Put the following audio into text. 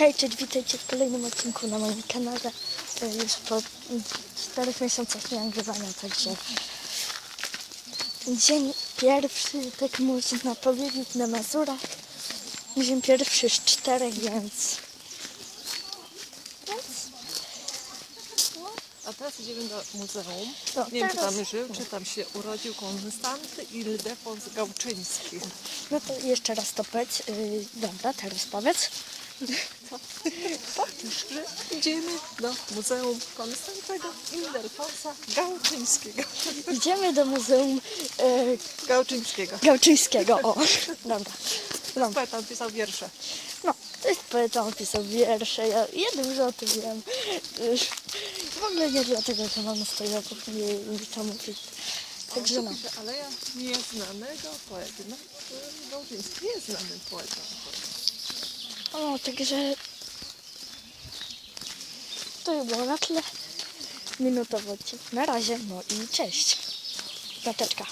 Hej, cześć, witajcie w kolejnym odcinku na moim kanale. Już po czterech miesiącach nagrywania, także dzień pierwszy, tak można powiedzieć, na Mazurach. Dzień pierwszy z czterech, więc... A teraz idziemy do muzeum. No, nie wiem, czy tam żył, czy tam się urodził Konstanty Ildefons Gałczyński. no to jeszcze raz to powiedz. Yy, dobra, teraz powiedz. Że idziemy do Muzeum Konstantego Ildefonsa Gałczyńskiego. Idziemy do Muzeum yy, Gałczyńskiego. Gałczyńskiego. O, dobra. dobra. Poeta on pisał wiersze. No, to jest poeta, on pisał wiersze, ja jednym że o tym wiem. W ogóle nie dlatego, że mam stojowów, nie niesamowite. Także no, Aleja nieznanego poety. No, Gałczyński jest znany poeta. O, także to by było na tyle. Minutowo. Na razie, no i cześć. Zateczka.